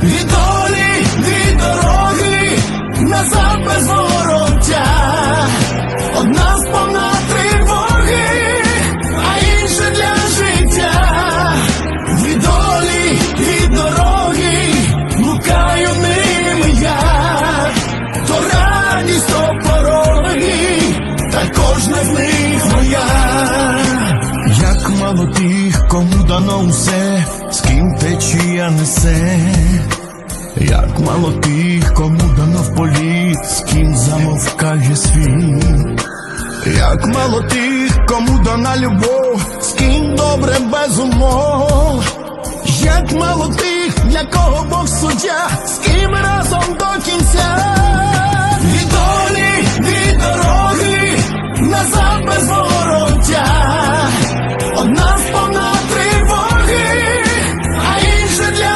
别走 мало тих, кому дано все, з ким течія несе. Як мало тих, кому дано в політ, з ким замовкає світ. Як мало тих, кому дана любов, з ким добре без умов. Як мало тих, для кого Бог суддя,